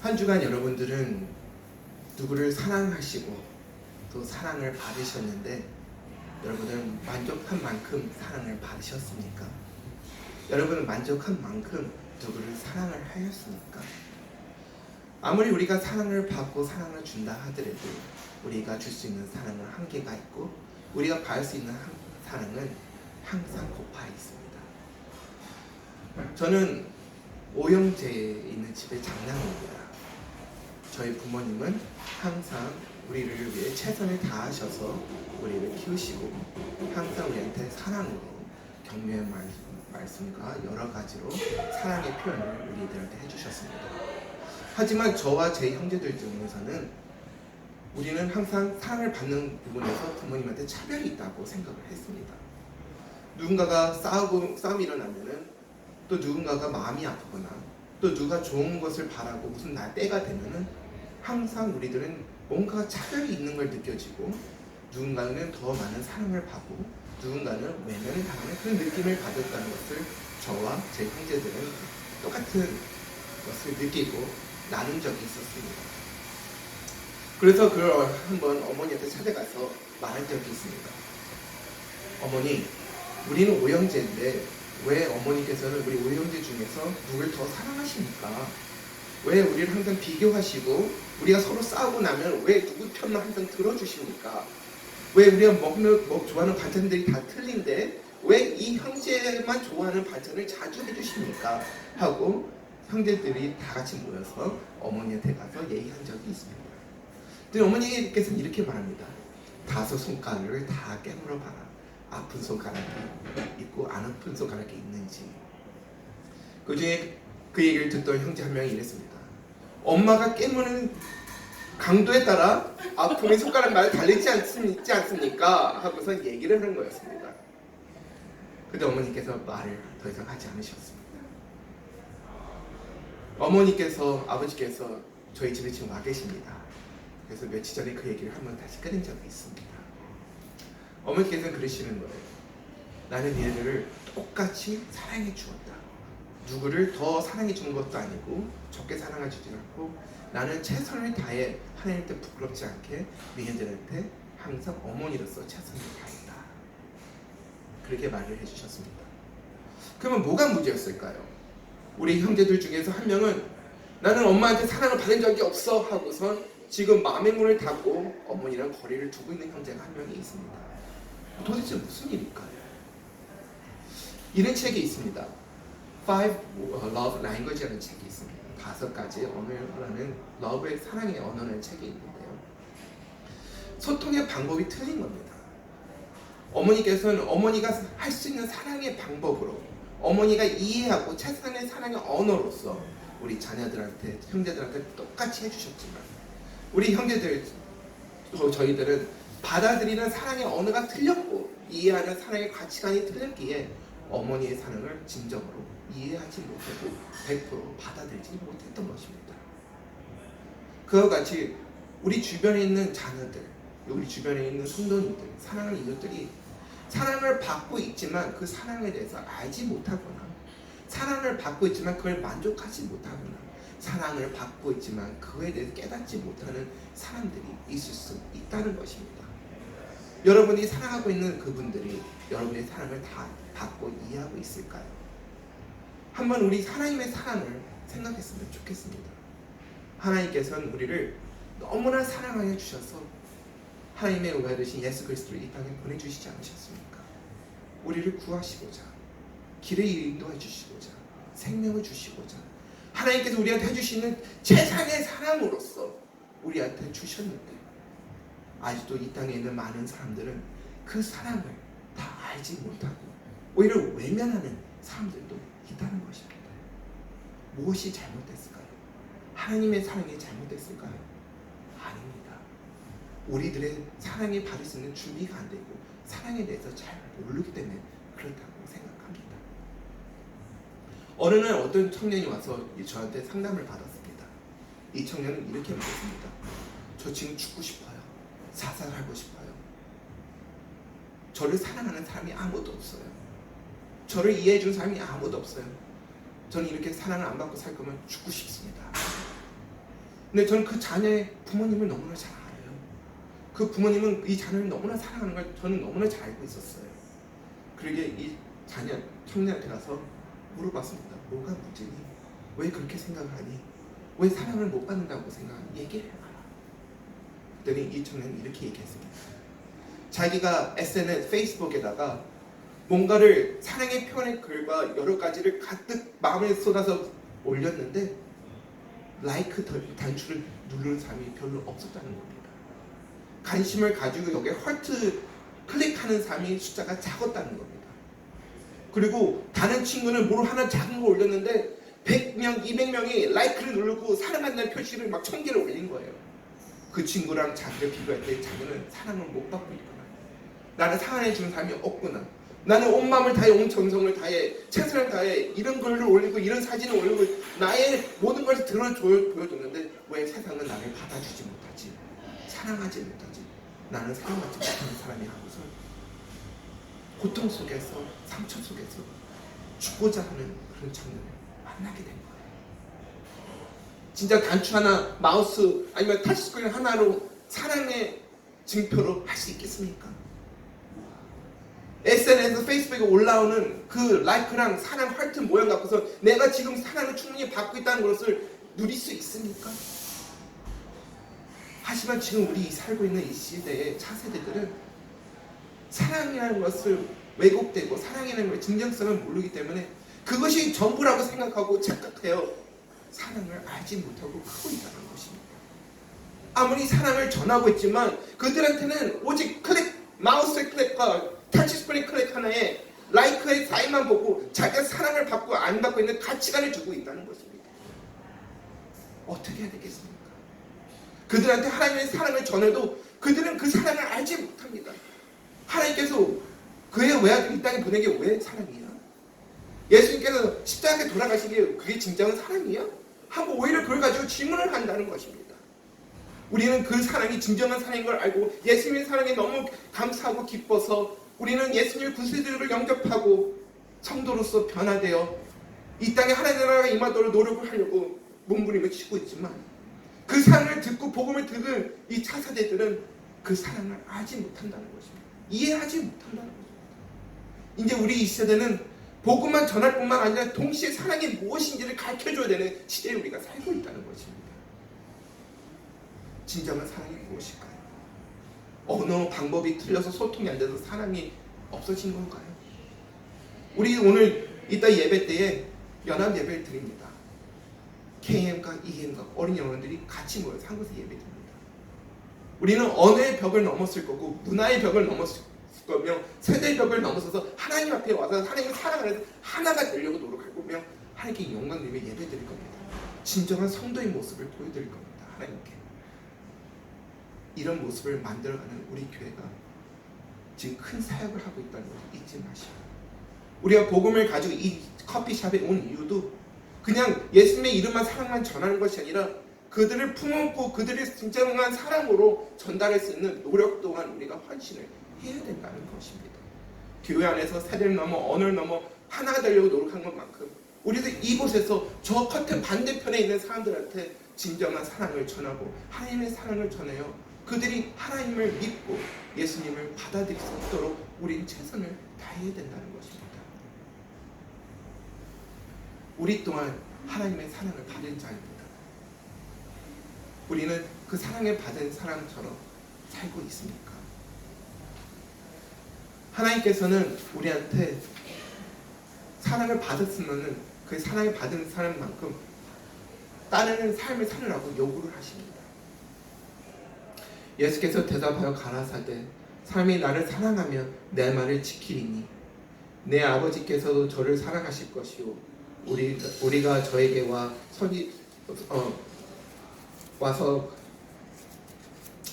한 주간 여러분들은 누구를 사랑하시고 또 사랑을 받으셨는데 여러분은 만족한 만큼 사랑을 받으셨습니까? 여러분은 만족한 만큼 누구를 사랑을 하였습니까? 아무리 우리가 사랑을 받고 사랑을 준다 하더라도 우리가 줄 수 있는 사랑은 한계가 있고 우리가 받을 수 있는 한- 사랑은 항상 고파 있습니다. 저는 오영재에 있는 집의 장남입니다. 저희 부모님은 항상 우리를 위해 최선을 다하셔서 우리를 키우시고 항상 우리한테 사랑으로 격려의 말, 말씀 과 여러 가지로 사랑의 표현을 우리들한테 해주셨습니다. 하지만 저와 제 형제들 중에서는 우리는 항상 사랑을 받는 부분에서 부모님한테 차별이 있다고 생각을 했습니다. 누군가가 싸우고 싸움이 일어나면은 또 누군가가 마음이 아프거나 또 누가 좋은 것을 바라고 무슨 날 때가 되면은 항상 우리들은 뭔가 차별이 있는 걸 느껴지고 누군가는 더 많은 사랑을 받고 누군가는 외면을 당하는 그런 느낌을 받았다는 것을 저와 제 형제들은 똑같은 것을 느끼고 나눈 적이 있었습니다. 그래서 그걸 한번 어머니한테 찾아가서 말한 적이 있습니다. 어머니, 우리는 오형제인데 왜 어머니께서는 우리 오형제 중에서 누굴 더 사랑하십니까? 왜 우리를 항상 비교하시고 우리가 서로 싸우고 나면 왜 누구 편만 항상 들어주십니까? 왜 우리가 먹는 먹 좋아하는 반찬들이 다 틀린데 왜 이 형제만 좋아하는 반찬을 자주 해주십니까? 하고 형제들이 다 같이 모여서 어머니한테 가서 얘기한 적이 있습니다. 근데 어머니께서는 이렇게 말합니다. 다섯 손가락을 다 깨물어 봐라. 아픈 손가락이 있고 안 아픈 손가락이 있는지. 그 중에 그 얘기를 듣던 형제 한 명이 이랬습니다. 엄마가 깨무는 강도에 따라 아픔의 손가락마다 달리지 않습, 않습니까? 하고서 얘기를 하는 거였습니다. 근데 어머니께서 말을 더 이상 하지 않으셨습니다. 어머니께서 아버지께서 저희 집에 지금 와 계십니다. 그래서 며칠 전에 그 얘기를 한번 다시 꺼낸 적이 있습니다. 어머니께서는 그러시는 거예요. 나는 얘네들을 똑같이 사랑해 주었다. 누구를 더 사랑해 주는 것도 아니고 적게 사랑해 주지 않고 나는 최선을 다해 하나님께 부끄럽지 않게 니네들한테 항상 어머니로서 최선을 다했다. 그렇게 말을 해주셨습니다. 그러면 뭐가 문제였을까요? 우리 형제들 중에서 한 명은 나는 엄마한테 사랑을 받은 적이 없어 하고선 지금 마음의 문을 닫고 어머니랑 거리를 두고 있는 형제가 한 명이 있습니다. 도대체 무슨 일일까요? 이런 책이 있습니다. Five Love Language라는 책이 있습니다. 다섯 가지 언어라는 러브의 사랑의 언어라는 책이 있는데요. 소통의 방법이 틀린 겁니다. 어머니께서는 어머니가 할 수 있는 사랑의 방법으로 어머니가 이해하고 최선의 사랑의 언어로서 우리 자녀들한테 형제들한테 똑같이 해주셨지만 우리 형제들 저- 저희들은 받아들이는 사랑의 언어가 틀렸고 이해하는 사랑의 가치관이 틀렸기에 어머니의 사랑을 진정으로 이해하지 못하고 100% 받아들이지 못했던 것입니다. 그와 같이 우리 주변에 있는 자녀들, 우리 주변에 있는 성도님들, 사랑하는 이웃들이 사랑을 받고 있지만 그 사랑에 대해서 알지 못하거나 사랑을 받고 있지만 그걸 만족하지 못하거나 사랑을 받고 있지만 그거에 대해서 깨닫지 못하는 사람들이 있을 수 있다는 것입니다. 여러분이 사랑하고 있는 그분들이 여러분의 사랑을 다 받고 이해하고 있을까요? 한번 우리 하나님의 사랑을 생각했으면 좋겠습니다. 하나님께서는 우리를 너무나 사랑하여 주셔서 하나님의 의가 되신 예수 그리스도를 이 땅에 보내주시지 않으셨습니까? 우리를 구하시고자 길을 인도해 주시고자 생명을 주시고자 하나님께서 우리한테 해주시는 최상의 사랑으로서 우리한테 주셨는데 아직도 이 땅에 있는 많은 사람들은 그 사랑을 다 알지 못하고 오히려 외면하는 사람들도 있다는 것입니다. 무엇이 잘못됐을까요? 하나님의 사랑이 잘못됐을까요? 아닙니다. 우리들의 사랑에 받을 수 있는 준비가 안 되고 사랑에 대해서 잘 모르기 때문에 그렇다고 생각합니다. 어느 날 어떤 청년이 와서 저한테 상담을 받았습니다. 이 청년은 이렇게 말했습니다. 저 지금 죽고 싶어요. 자살하고 싶어요. 저를 사랑하는 사람이 아무도 없어요. 저를 이해해 준 사람이 아무도 없어요. 저는 이렇게 사랑을 안 받고 살 거면 죽고 싶습니다. 근데 저는 그 자녀의 부모님을 너무나 잘 알아요. 그 부모님은 이 자녀를 너무나 사랑하는 걸 저는 너무나 잘 알고 있었어요. 그러게 이 자녀 청년한테 가서 물어봤습니다. 뭐가 문제니? 왜 그렇게 생각을 하니? 왜 사랑을 못 받는다고 생각하니? 얘기를 해봐라. 그랬더니 이 청년이 이렇게 얘기했습니다. 자기가 SNS, 페이스북에다가 뭔가를 사랑의 표현의 글과 여러 가지를 가득 마음에 쏟아서 올렸는데 라이크 덜- 단추를 누르는 사람이 별로 없었다는 겁니다. 관심을 가지고 여기에 헐트 클릭하는 사람이 숫자가 작았다는 겁니다. 그리고 다른 친구는 뭘 하나 작은 거 올렸는데 100명, 200명이 라이크를 누르고 사랑한다는 표시를 막천 개를 올린 거예요. 그 친구랑 자기를 비교할 때 자기는 사랑을 못 받고 있구나. 나는 사랑해 주는 사람이 없구나. 나는 온 마음을 다해, 온 정성을 다해, 최선을 다해 이런 글을 올리고 이런 사진을 올리고 나의 모든 것을 드러 보여줬는데 왜 세상은 나를 받아주지 못하지? 사랑하지 못하지? 나는 사랑하지 못하는 사람이 하고서 고통 속에서 상처 속에서 죽고자 하는 그런 청년을 만나게 된 거예요. 진짜 단추 하나, 마우스 아니면 터치스크린 하나로 사랑의 증표로 할 수 있겠습니까? SNS, 페이스북에 올라오는 그 라이크랑 사랑 하트 모양 갖고서 내가 지금 사랑을 충분히 받고 있다는 것을 누릴 수 있습니까? 하지만 지금 우리 살고 있는 이 시대의 차세대들은 사랑이라는 것을 왜곡되고 사랑이라는 것의 진정성을 모르기 때문에 그것이 전부라고 생각하고 착각해요. 사랑을 알지 못하고 크고 있다는 것입니다. 아무리 사랑을 전하고 있지만 그들한테는 오직 클릭, 마우스 클릭과 터치스크린 클릭 하나에 라이크의 사인만 보고 자기가 사랑을 받고 안 받고 있는 가치관을 주고 있다는 것입니다. 어떻게 해야 되겠습니까? 그들한테 하나님의 사랑을 전해도 그들은 그 사랑을 알지 못합니다. 하나님께서 그의 외아들 이 땅에 보내게 왜 사랑이야? 예수님께서 십자가에 돌아가시기에 그게 진정한 사랑이야? 하고 오히려 그걸 가지고 질문을 한다는 것입니다. 우리는 그 사랑이 진정한 사랑인 걸 알고 예수님의 사랑에 너무 감사하고 기뻐서 우리는 예수님의 구세주를 영접하고 성도로서 변화되어 이 땅에 하나님의 나라가 임하도록 노력을 하려고 몸부림을 치고 있지만 그 사랑을 듣고 복음을 듣는 이 차사대들은 그 사랑을 알지 못한다는 것입니다. 이해하지 못한다는 것입니다. 이제 우리 이 세대는 복음만 전할 뿐만 아니라 동시에 사랑이 무엇인지를 가르쳐줘야 되는 시대에 우리가 살고 있다는 것입니다. 진정한 사랑이 무엇일까요? 언어 방법이 틀려서 소통이 안 돼서 사랑이 없어진 건가요? 우리 오늘 이따 예배 때에 연합 예배를 드립니다. KM과 EM과 어린 영혼들이 같이 모여 상고서 예배 드립니다. 우리는 언어의 벽을 넘었을 거고 문화의 벽을 넘었을 거 며 세대의 벽을 넘어서서 하나님 앞에 와서 하나님의 사랑 안에서 하나가 되려고 노력할 거며 하나님께 영광 드리며 예배 드릴 겁니다. 진정한 성도의 모습을 보여드릴 겁니다. 하나님께. 이런 모습을 만들어가는 우리 교회가 지금 큰 사역을 하고 있다는 걸 잊지 마시고 우리가 복음을 가지고 이 커피숍에 온 이유도 그냥 예수님의 이름만 사랑만 전하는 것이 아니라 그들을 품었고 그들의 진정한 사랑으로 전달할 수 있는 노력 또한 우리가 헌신을 해야 된다는 것입니다. 교회 안에서 세대를 넘어 언어를 넘어 하나가 되려고 노력한 것만큼 우리도 이곳에서 저 커튼 반대편에 있는 사람들한테 진정한 사랑을 전하고 하나님의 사랑을 전해요. 그들이 하나님을 믿고 예수님을 받아들일 수 있도록 우리는 최선을 다해야 된다는 것입니다. 우리 또한 하나님의 사랑을 받은 자입니다. 우리는 그 사랑을 받은 사람처럼 살고 있습니까? 하나님께서는 우리한테 사랑을 받았으면은 그 사랑을 받은 사람만큼 따르는 삶을 살으라고 요구를 하십니다. 예수께서 대답하여 가라사대 삶이 나를 사랑하면 내 말을 지키리니 내 아버지께서도 저를 사랑하실 것이요 우리 우리가 저에게 와 선이 어, 와서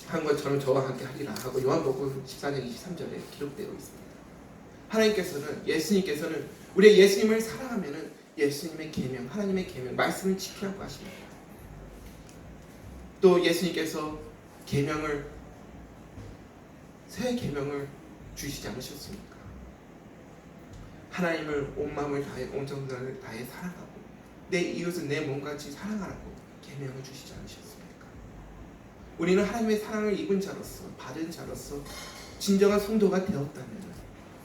한 것처럼 저와 함께 하리라 하고 요한복음 14장 23절에 기록되어 있습니다. 하나님께서는 예수님께서는 우리 예수님을 사랑하면은 예수님의 계명, 하나님의 계명, 말씀을 지키라고 하십니다. 또 예수님께서 계명을 새 계명을 주시지 않으셨습니까? 하나님을 온 마음을 다해 온 정성을 다해 사랑하고 내 이웃은 내 몸같이 사랑하라고 계명 계명을 주시지 않으셨습니까? 우리는 하나님의 사랑을 입은 자로서 받은 자로서 진정한 성도가 되었다면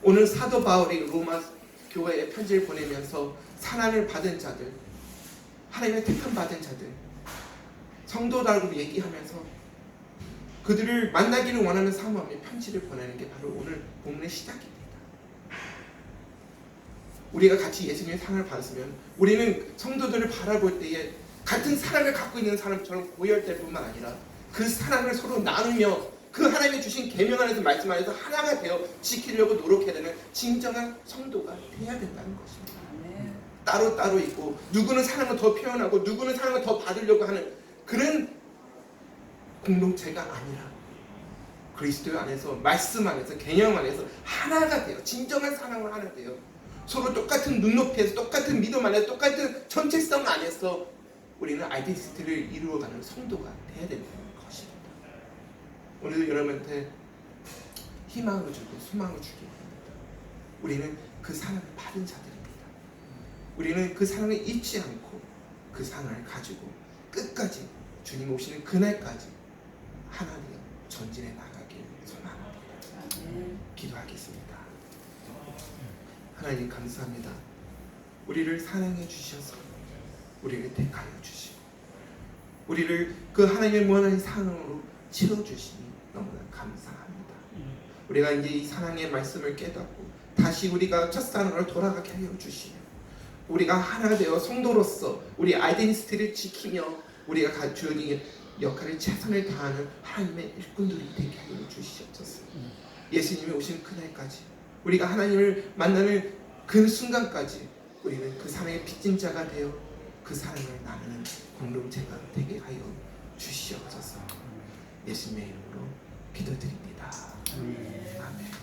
오늘 사도 바울이 로마 교회에 편지를 보내면서 사랑을 받은 자들 하나님의 택함 받은 자들 성도라고 얘기하면서 그들을 만나기를 원하는 사모함에 편지를 보내는 게 바로 오늘 본문의 시작입니다. 우리가 같이 예수님의 사랑을 받았으면 우리는 성도들을 바라볼 때에 같은 사랑을 갖고 있는 사람처럼 고열될 뿐만 아니라 그 사랑을 서로 나누며 그 하나님이 주신 계명 안에서 말씀 안에서 하나가 되어 지키려고 노력해야 되는 진정한 성도가 돼야 된다는 것입니다. 따로 따로 있고 누구는 사랑을 더 표현하고 누구는 사랑을 더 받으려고 하는 그런 공동체가 아니라 그리스도 안에서 말씀 안에서 개념 안에서 하나가 돼요. 진정한 사랑을 하나 돼요. 서로 똑같은 눈높이에서 똑같은 믿음 안에서 똑같은 전체성 안에서 우리는 아이덴티티를 이루어가는 성도가 돼야 되는 것입니다. 오늘도 여러분한테 희망을 주고 소망을 주기 원합니다. 우리는 그 사랑을 받은 자들입니다. 우리는 그 사랑을 잊지 않고 그 사랑을 가지고 끝까지 주님 오시는 그날까지 하나님 전진해 나가길 소망합니다. 기도하겠습니다. 하나님 감사합니다. 우리를 사랑해 주셔서 우리를 택하여 주시고 우리를 그 하나님의 무한한 사랑으로 채워 주시니 너무나 감사합니다. 우리가 이제 이 사랑의 말씀을 깨닫고 다시 우리가 첫사랑으로 돌아가게 하여 주시며 우리가 하나 되어 성도로서 우리 아이덴티티를 지키며 우리가 가주어진 역할을 최선을 다하는 하나님의 일꾼들이 되게 하여 주시옵소서. 예수님이 오신 그날까지 우리가 하나님을 만나는 그 순간까지 우리는 그 사랑의 빚진 자가 되어 그 사랑을 나누는 공동체가 되게 하여 주시옵소서. 예수님의 이름으로 기도드립니다. 아멘.